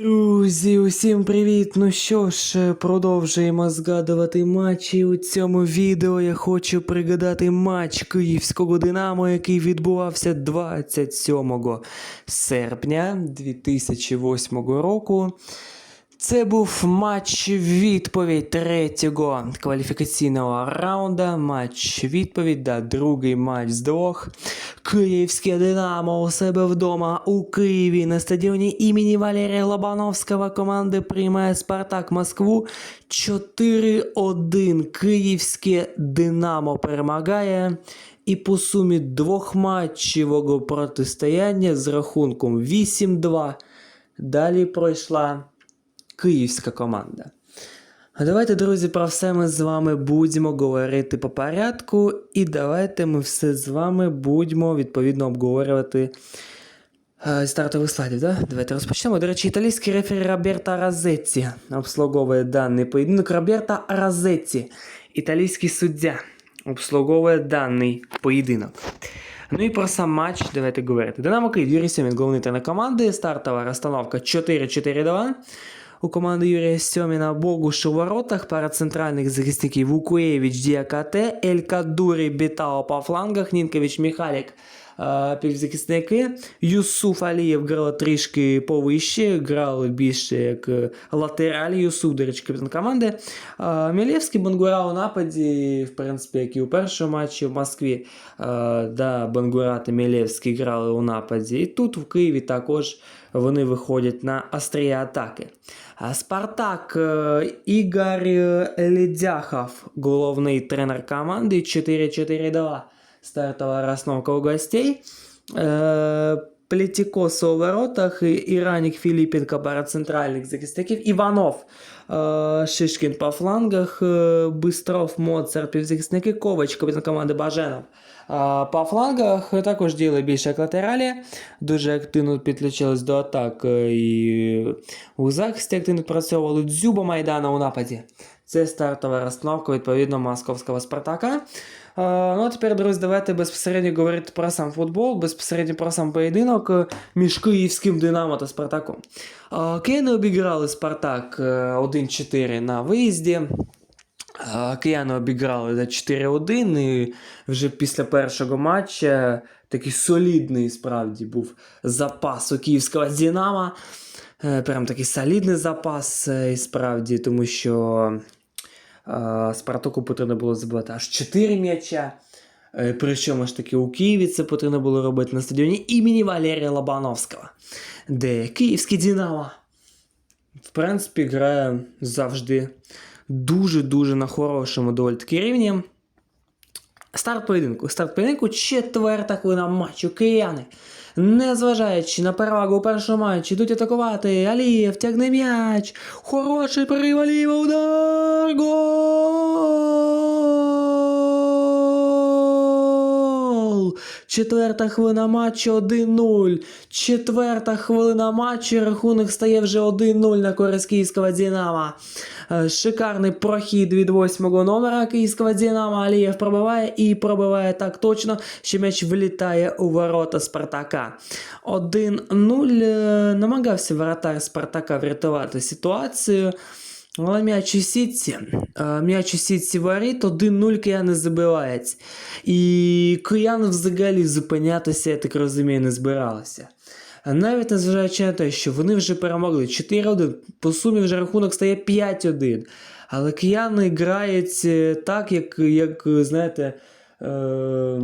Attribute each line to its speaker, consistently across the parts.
Speaker 1: Друзі, усім привіт! Ну що ж, продовжуємо згадувати матчі. У цьому відео я хочу пригадати матч київського Динамо, який відбувався 27 серпня 2008 року. Це був матч відповідь третього кваліфікаційного раунда. Матч відповідь, да, другий матч з двох. Київське Динамо у себе вдома у Києві на стадіоні імені Валерія Лобановського команди приймає Спартак Москву 4-1. Київське Динамо перемагає. І по сумі двохматчевого протистояння з рахунком 8-2 далі пройшла київська команда. Давайте, друзі, про все ми з вами будемо говорити по порядку, і давайте ми все з вами будемо відповідно обговорювати е, стартових слайдів. Да? Давайте розпочнемо. До речі, італійський рефері Роберта Розетті обслуговує даний поєдинок. Роберта Розетті, італійський суддя, обслуговує даний поєдинок. Ну і про сам матч давайте говорити. Динамо Київ, Юрій Сьомін, головний тренер команди. Стартова розстановка 4-4-2. У команди Юрія Сьоміна Богуш у воротах, пара центральних захисників Вукуєвич, Діакате, Ель Кадурі, Бітао по флангах, Нінкович, Міхалік, е, півзахисники. Юсуф Алієв грав трішки повище, грав більше як е, латераль. Юсуф, до речі, капітан команди. Е, Мілєвський Бангура у нападі, в принципі, як і у першому матчі в Москві. Е, да, Бангура та Мілєвський грали у нападі. І тут в Києві також вони виходять на острі атаки. Спартак е, Ігор е, Ледяхов, головний тренер команди 4-4-2. Стартова розновка у гостей. Е, Плетікоса у воротах, Іранік Філіпенко пара центральних захисників, Іванов, е, Шишкін по флангах, е, Бистров, Моцарт, півзахисники, Ковач, капітан команди Баженов. А по флангах також діяли більше як латералі, дуже активно підключились до атак е, і у захисті активно працювали Дзюба Майдана у нападі. Це стартова розстановка відповідно московського Спартака. А, ну а тепер, друзі, давайте безпосередньо говорити про сам футбол, безпосередньо про сам поєдинок е, між київським Динамо та Спартаком. А, Кияни обіграли Спартак е, 1-4 на виїзді. Кияни обіграли за 4-1 і вже після першого матча такий солідний справді був запас у київського Динамо. Е, Прям такий солідний запас, е, і справді, тому що е, Спартаку потрібно було забивати аж 4 м'яча. Е, Причому ж таки у Києві це потрібно було робити на стадіоні імені Валерія Лобановського, де київський Динамо в принципі, грає завжди дуже-дуже на хорошому доволі таки рівні. Старт поєдинку. Старт поєдинку четверта хвилина матчу. Кияни. Незважаючи на перевагу у першому матчі, йдуть атакувати. Алієв тягне м'яч. Хороший порив Алієва. Удар. Гол! Четверта хвилина матчу 1-0. Четверта хвилина матчу. Рахунок стає вже 1-0 на користь київського Динамо. Е, Шикарний прохід від восьмого номера київського Динамо. Алієв пробиває і пробиває так точно, що м'яч влітає у ворота Спартака. 1-0 е, намагався воротар Спартака врятувати ситуацію. Але м'яч у сітці, е, м'яч сітці воріт, 1-0 кияни забивають. І кияни взагалі зупинятися, я так розумію, не збиралися. Навіть незважаючи на те, що вони вже перемогли 4-1, по сумі вже рахунок стає 5-1. Але кияни грають е, так, як, як е, знаєте, е,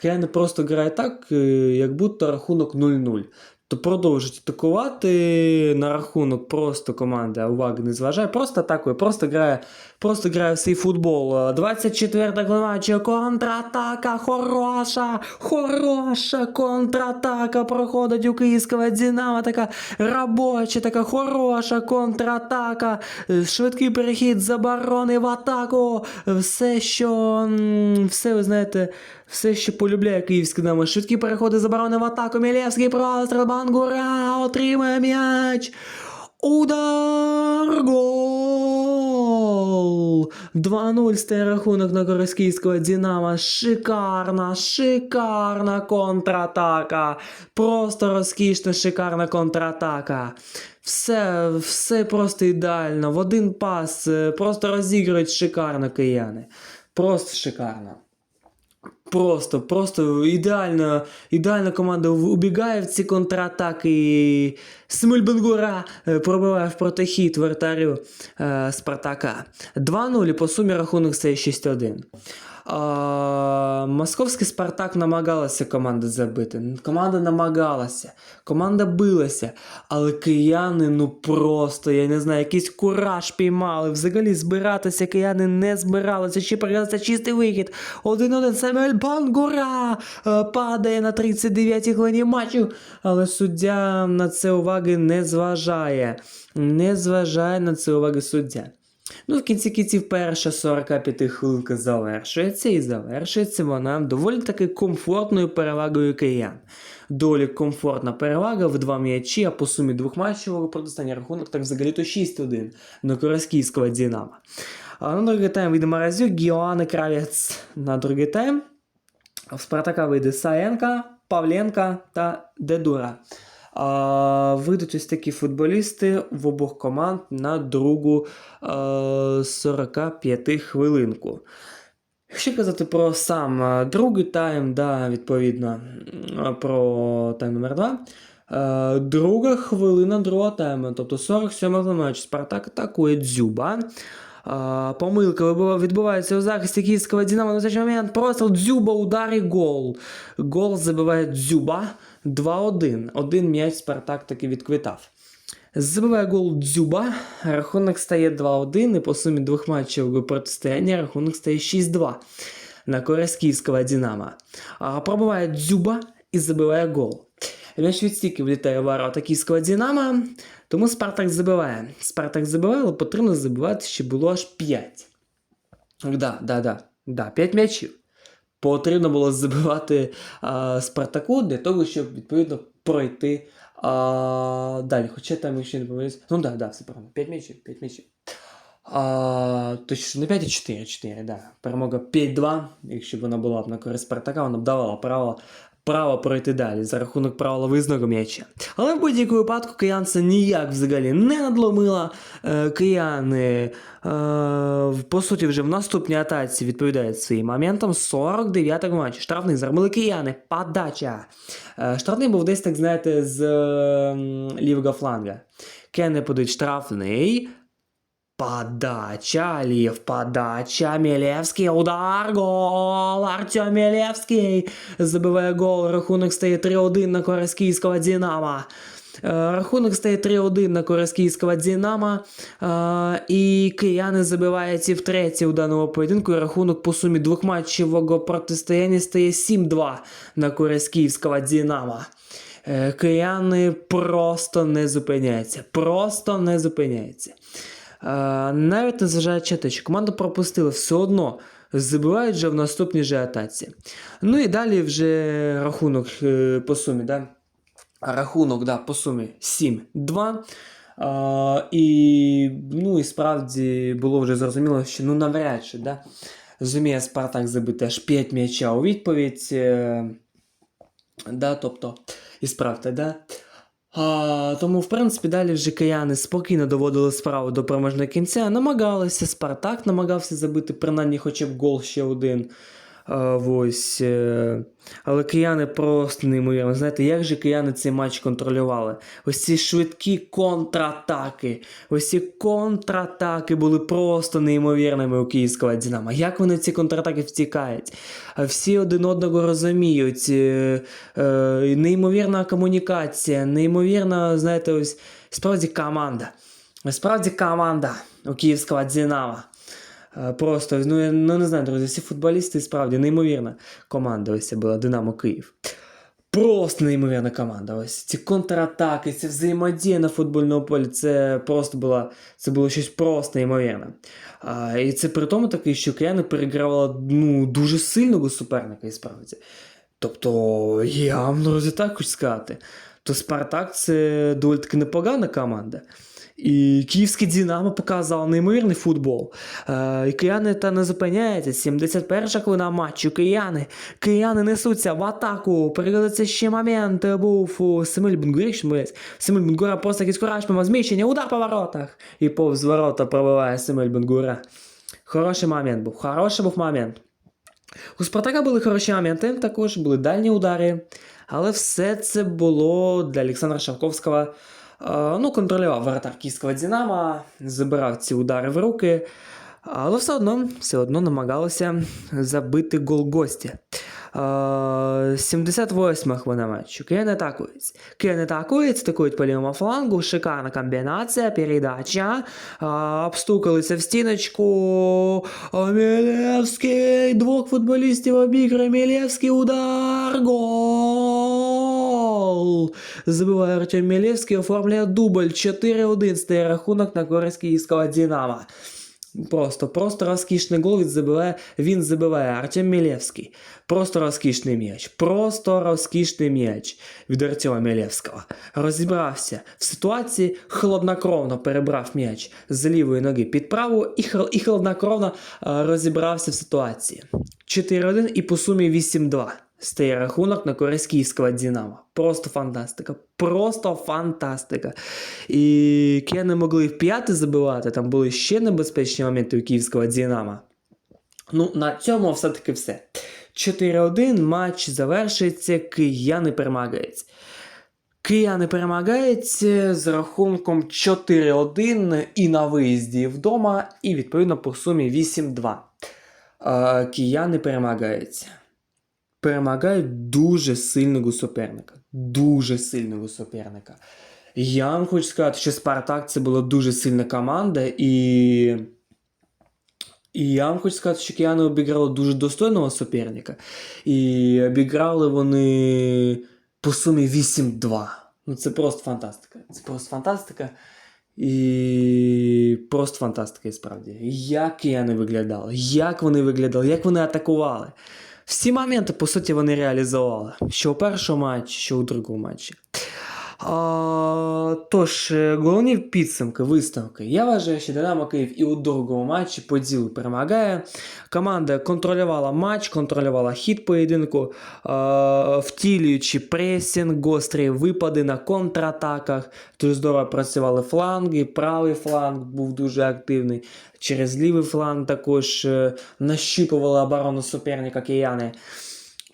Speaker 1: кияни просто грають так, е, як будто рахунок 0-0. То продовжують атакувати на рахунок просто команда уваги не зважає, просто атакує, просто грає, просто грає в свій футбол. 24 матча, контратака, хороша, хороша контратака проходить у київського Динамо, така робоча, така хороша контратака, швидкий перехід з оборони в атаку, все, що, все, ви знаєте, все, що полюбляє київський Динамо. Швидкі переходи з оборони в атаку, Мілєвський простріл, Бангура отримує м'яч. Удар! Гол! 2-0 стає рахунок на користь київського Динамо. Шикарна, шикарна контратака. Просто розкішна, шикарна контратака. Все, все просто ідеально. В один пас, е, просто розігрують шикарно кияни. Просто шикарно. Просто, просто ідеально, ідеальна команда убігає в ці контратаки. І е, пробиває в протихід вратарю е, Спартака. 2-0 по сумі рахунок стає 6-1. Московський Спартак намагалася команда забити. Команда намагалася, команда билася, але кияни, ну просто, я не знаю, якийсь кураж піймали. Взагалі збиратися кияни не збиралися. Чи пригадався чистий вихід. 1-1 Самюель Бангура е, падає на 39-й хвилині матчу, але суддя на це уваги не зважає. Не зважає на це уваги суддя. Ну, в кінці кінців перша 45 хвилинка завершується, і завершується вона доволі таки комфортною перевагою киян. Долі комфортна перевага в два м'ячі, а по сумі двох матчів протистояння рахунок так взагалі-то 6-1 на користь київського Динамо. А на другий тайм вийде Маразюк, Гіоанне Кравець на другий тайм. В Спартака вийде Саєнка, Павленка та Дедура. А, вийдуть ось такі футболісти в обох команд на другу а, 45 хвилинку. Якщо казати про сам другий тайм, да, відповідно, про тайм номер 2. Е, друга хвилина другого тайму, тобто 47 матч. Спартак атакує Дзюба. Помилка відбувається у захисті київського Динамо. На цей момент просто Дзюба удар гол. Гол забиває Дзюба 2-1. Один м'яч Спартак таки відквитав. Забиває гол Дзюба, рахунок стає 2-1, і по сумі двох матчів протистояння рахунок стає 6-2 на користь київського Динамо. А, пробиває Дзюба і забиває гол. М'яч від стійки влітає в ворота київського Динамо, тому Спартак забиває. Спартак забиває, але потрібно забивати ще було аж 5. Да, да, да, да, 5 м'ячів. Потрібно було забивати а, Спартаку для того, щоб відповідно пройти а, далі. Хоча там, якщо не помиляюсь, ну да, да, все правильно. 5 м'ячів, 5 м'ячів. А, точно, не 5, а 4, 4, да. Перемога 5-2. Якщо б вона була б на користь Спартака, вона б давала право, право пройти далі за рахунок правила визнаного м'яча. Але в будь-якому випадку киян це ніяк взагалі не надломила. Е, кияни, е, по суті, вже в наступній атаці відповідають своїм моментам. 49 матчі. Штрафний зробили кияни. Подача. Е, штрафний був десь, так знаєте, з лівого фланга. Кенне подають штрафний. Подача, Алиев, подача, Милевский, удар, гол, Артем Милевский забиває гол, рахунок стає 3-1 на користь Динамо. Е, Рахунок стає 3-1 на користь Динамо, і кияни забивають і втретє у даному поєдинку, рахунок по сумі двохматчевого протистояння стає 7-2 на користь Динамо. Е, Кияни просто не зупиняються, просто не зупиняються. Е, навіть незважаючи те, що команда пропустила, все одно забивають вже в наступній же атаці. Ну і далі вже рахунок е, по сумі, да? Рахунок, да, по сумі 7-2. А, і, ну, і справді було вже зрозуміло, що ну навряд чи да, зуміє Спартак забити аж 5 м'яча у відповідь. Е, да, тобто, і справді, да. А, тому, в принципі, далі вже кияни спокійно доводили справу до переможного кінця, намагалися, Спартак намагався забити принаймні хоча б гол ще один. Ось, е, але кияни просто неймовірно. Знаєте, як же кияни цей матч контролювали? Ось ці швидкі контратаки. Ось ці контратаки були просто неймовірними у київського Динамо. Як вони ці контратаки втікають? Всі один одного розуміють. е, е, неймовірна комунікація, неймовірна, знаєте, ось справді команда. Справді команда у київського Динамо. Е, Просто, ну, я ну, не знаю, друзі, всі футболісти справді неймовірна команда ось ця була Динамо Київ. Просто неймовірна команда. Ось ці контратаки, ця взаємодія на футбольному полі, це просто була, це було щось просто неймовірне. А, і це при тому таки, що кияни перегравали ну, дуже сильного суперника, і справді. Тобто, я вам друзі, так хочу сказати. то Спартак це доволі таки непогана команда. І київське Динамо показало неймовірний футбол. Е, і кияни та не зупиняються. 71 хвилина матчу. Кияни. Кияни несуться в атаку. Передається ще момент. Був у Семель не. Семель Бенгура просто якийсь кураж мимо зміщення. Удар по воротах. І повз ворота пробиває Семель Бенгура. Хороший момент був. Хороший був момент. У Спартака були хороші моменти, також були дальні удари. Але все це було для Олександра Шавковського. е, Ну, контролював воротар київського Динамо, забирав ці удари в руки, але все одно, все одно намагалося забити гол гості. Е, 78 хвилина матчу. Київ атакують. Київ атакують, атакують по лівому флангу. Шикарна комбінація, передача. Е, Обстукалися в стіночку. А Мілевський, двох футболістів обіграє. Мілевський удар. Гол! Забиває Артем Мілевський, оформляє дубль. 4-1 стає рахунок на користь київського Динамо. Просто, просто розкішний гол він забиває, він забиває Артем Мілевський. Просто розкішний м'яч. Просто розкішний м'яч від Артема Мілевського. Розібрався в ситуації, хладнокровно перебрав м'яч з лівої ноги під праву і, і хладнокровно розібрався в ситуації. 4-1 і по сумі 8-2. Стає рахунок на користь київського Динамо. Просто фантастика. Просто фантастика. І кияни могли в п'яти забивати, там були ще небезпечні моменти у київського Динамо. Ну, на цьому все-таки все. 4-1 матч завершується, кияни перемагають. Кияни перемагають з рахунком 4-1 і на виїзді вдома, і відповідно по сумі 8-2. Е, Кияни перемагають. Перемагають дуже сильного суперника. Дуже сильного суперника. Я вам хочу сказати, що Спартак це була дуже сильна команда, і. І я вам хочу сказати, що кияни обіграли дуже достойного суперника. І обіграли вони по сумі 8-2. Ну це просто фантастика. Це просто фантастика. І просто фантастика, і справді. Як кияни виглядали, як вони виглядали, як вони атакували. Всі моменти, по суті, вони реалізували. Що у першому матчі, що у другому матчі. А, тож, е, головні підсумки, висновки. Я вважаю, що Динамо Київ і у другому матчі по ділу перемагає. Команда контролювала матч, контролювала хід поєдинку, а, втілюючи пресінг, гострі випади на контратаках. Дуже здорово працювали фланги, правий фланг був дуже активний. Через лівий фланг також е, нащупували оборону суперника кияни.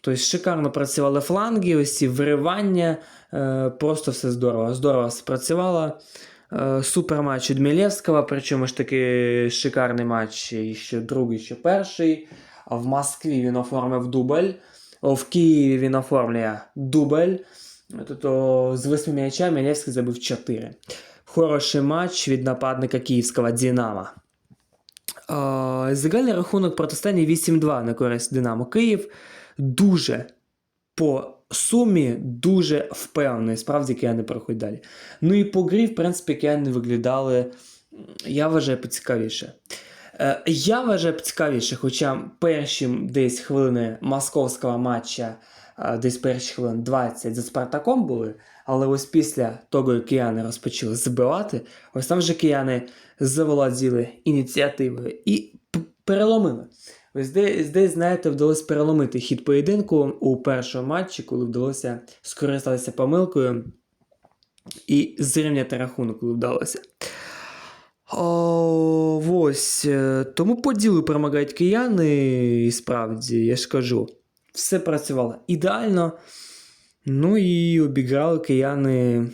Speaker 1: Тобто шикарно працювали фланги, ось ці виривання. Е, просто все здорово. Здорово спрацювало. Е, супер матч від Мілєвського, причому ж таки шикарний матч, і ще другий, ще перший. В Москві він оформив дубль. В Києві він оформлює дубль. Тобто з восьми м'ячами Мілєвський забив 4. Хороший матч від нападника київського Динамо. Е, Загальний рахунок протистояння 8-2 на користь Динамо Київ. Дуже по сумі дуже впевнений. Справді кияни проходять далі. Ну і по грі, в принципі, кияни виглядали, я вважаю, поцікавіше. Е, Я вважаю поцікавіше, хоча перші десь хвилини московського матча, е, десь перші хвилин 20 за Спартаком були, але ось після того, як кияни розпочали забивати, ось там вже кияни заволоділи ініціативою і переломили. Ось десь, десь, знаєте, вдалося переломити хід поєдинку у першому матчі, коли вдалося скористатися помилкою і зрівняти рахунок, коли вдалося. О, ось. е, Тому по ділу перемагають кияни, і справді, я ж кажу, все працювало ідеально. Ну і обіграли кияни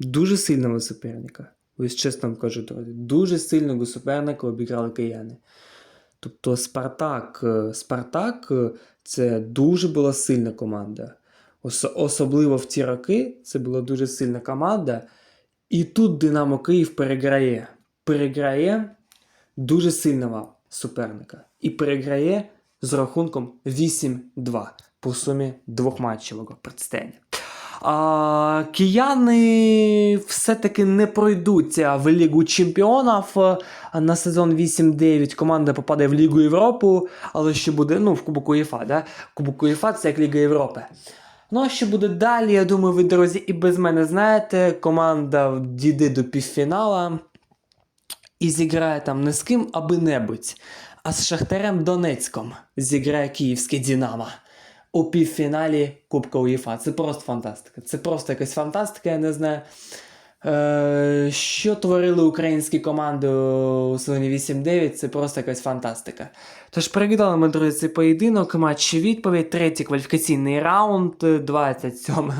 Speaker 1: дуже сильного суперника. Ось чесно вам кажу, друзі, дуже сильного суперника обіграли кияни. Тобто Спартак, е, Спартак е, це дуже була сильна команда. Ос- особливо в ті роки це була дуже сильна команда. І тут Динамо Київ переграє. Переграє дуже сильного суперника. І переграє з рахунком 8-2 по сумі двохматчевого протистояння. А, кияни все-таки не пройдуться в Лігу Чемпіонів на сезон 8-9. Команда попаде в Лігу Європи, але ще буде ну, в Кубок УЄФА. Да? Кубок УЄФА це як Ліга Європи. Ну, а що буде далі, я думаю, ви, друзі, і без мене знаєте. Команда дійде до півфінала і зіграє там не з ким аби-небудь, а з Шахтарем Донецьком зіграє київське Дінамо у півфіналі Кубка УЄФА. Це просто фантастика. Це просто якась фантастика, я не знаю. Е, що творили українські команди у сезоні 8-9, це просто якась фантастика. Тож переглядали ми, друзі, цей поєдинок, матч відповідь, третій кваліфікаційний раунд, 27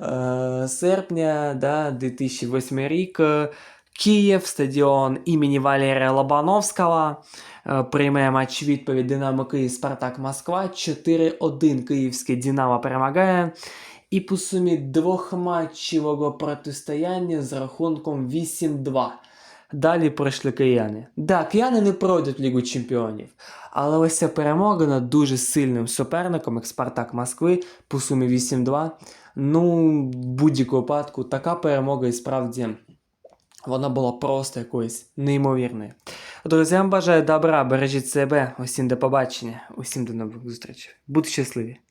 Speaker 1: е, серпня, да, 2008 рік. Київ, стадіон імені Валерія Лобановського. Е, Прийме матч відповідь Динамо Київ Спартак Москва. 4-1 київське Динамо перемагає. І по сумі двохматчевого протистояння з рахунком 8-2. Далі пройшли кияни. Да, кияни не пройдуть Лігу Чемпіонів. Але ось ця перемога над дуже сильним суперником, як Спартак Москви, по сумі 8-2. Ну, в будь-якому випадку, така перемога і справді вона була просто якоюсь неймовірною. Друзі, бажаю добра, бережіть себе, усім до побачення, усім до нових зустрічей. Будьте щасливі!